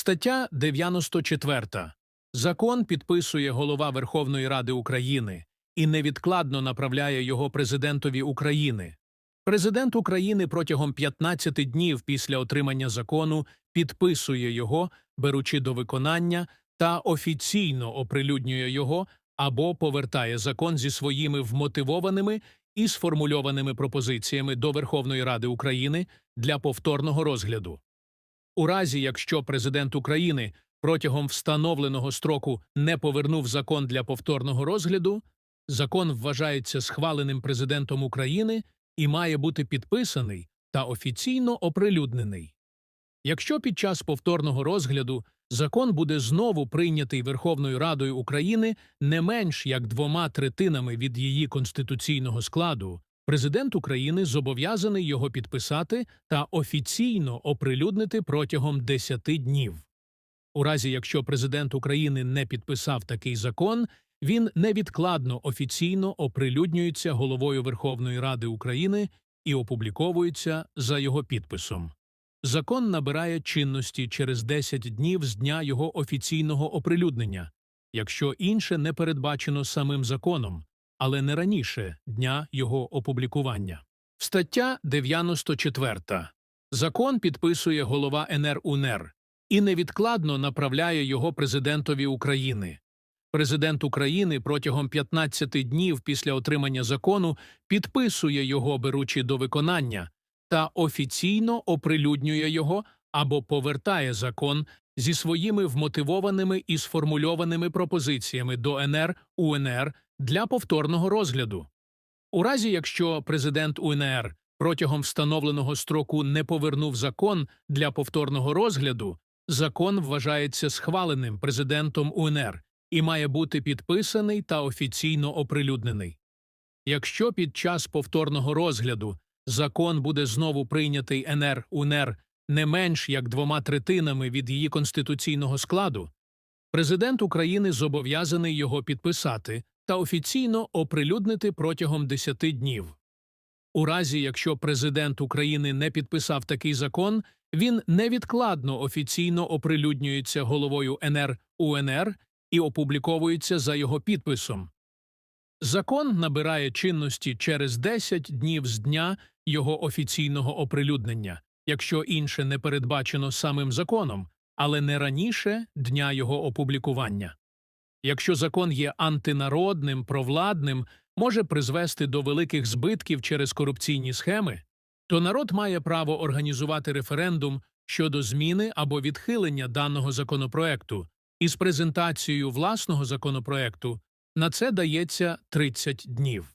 Стаття 94. Закон підписує голова Верховної Ради України і невідкладно направляє його президентові України. Президент України протягом 15 днів після отримання закону підписує його, беручи до виконання, та офіційно оприлюднює його або повертає закон зі своїми вмотивованими і сформульованими пропозиціями до Верховної Ради України для повторного розгляду. У разі, якщо президент України протягом встановленого строку не повернув закон для повторного розгляду, закон вважається схваленим президентом України і має бути підписаний та офіційно оприлюднений. Якщо під час повторного розгляду закон буде знову прийнятий Верховною Радою України не менш як двома третинами від її конституційного складу, президент України зобов'язаний його підписати та офіційно оприлюднити протягом 10 днів. У разі, якщо президент України не підписав такий закон, він невідкладно офіційно оприлюднюється головою Верховної Ради України і опубліковується за його підписом. Закон набирає чинності через 10 днів з дня його офіційного оприлюднення, якщо інше не передбачено самим законом, але не раніше дня його опублікування. Стаття 94. Закон підписує голова НРУНР і невідкладно направляє його президентові України. Президент України протягом 15 днів після отримання закону підписує його, беручи до виконання, та офіційно оприлюднює його або повертає закон зі своїми вмотивованими і сформульованими пропозиціями до НР УНР для повторного розгляду. У разі, якщо президент УНР протягом встановленого строку не повернув закон для повторного розгляду, закон вважається схваленим президентом УНР і має бути підписаний та офіційно оприлюднений. Якщо під час повторного розгляду закон буде знову прийнятий НР УНР не менш як двома третинами від її конституційного складу, президент України зобов'язаний його підписати та офіційно оприлюднити протягом 10 днів. У разі, якщо президент України не підписав такий закон, він невідкладно офіційно оприлюднюється головою НР УНР і опубліковується за його підписом. Закон набирає чинності через 10 днів з дня його офіційного оприлюднення, якщо інше не передбачено самим законом, але не раніше дня його опублікування. Якщо закон є антинародним, провладним, може призвести до великих збитків через корупційні схеми, то народ має право організувати референдум щодо зміни або відхилення даного законопроекту із презентацією власного законопроекту на це дається 30 днів.